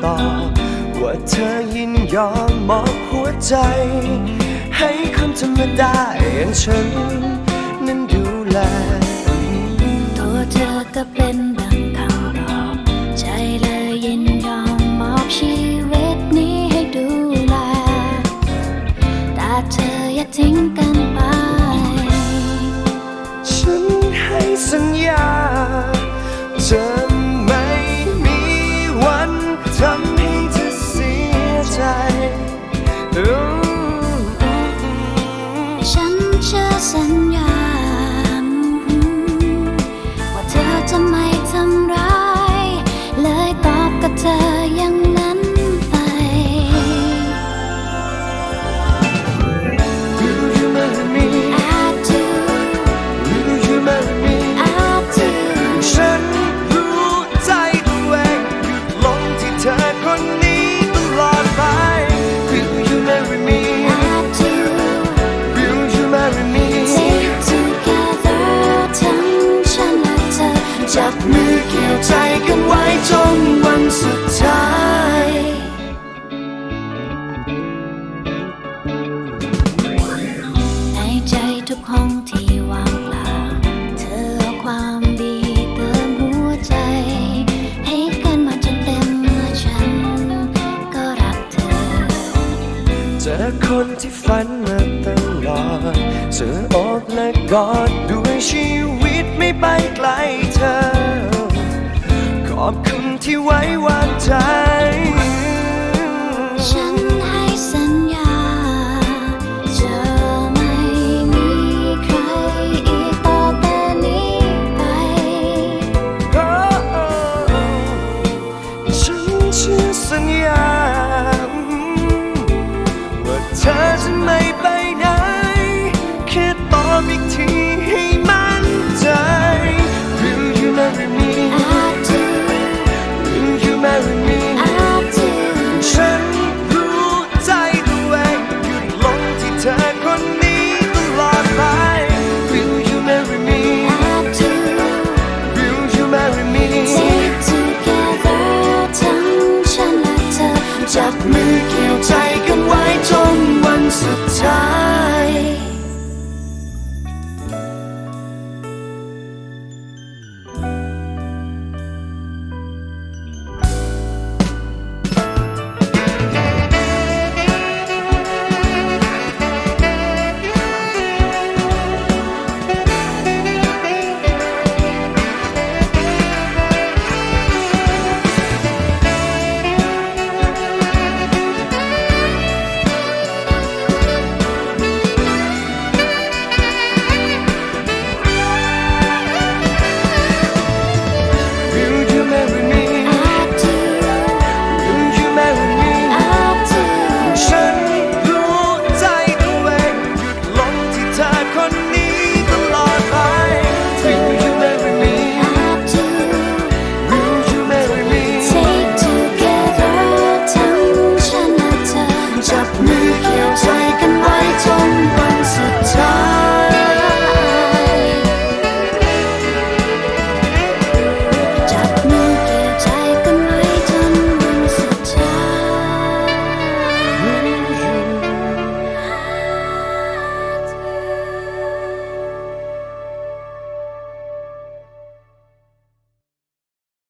ำตอว่าเธอยินยอมมอบหัวใจ ให้คนธรรมดาอย่างฉัน นั้นดูแลตัวเธอก็เป็นดังคำตอบใจเลยยินยอมมอบชีวิตนี้ให้ดูแลแต่เธออย่าทิ้งกันไป ฉันให้สัญญาจะไคนที่ฝันมาตลอดเธออกและกอดด้วยชีวิตไม่ไปไกลเธอ ขอบคุณที่ไว้วางใจ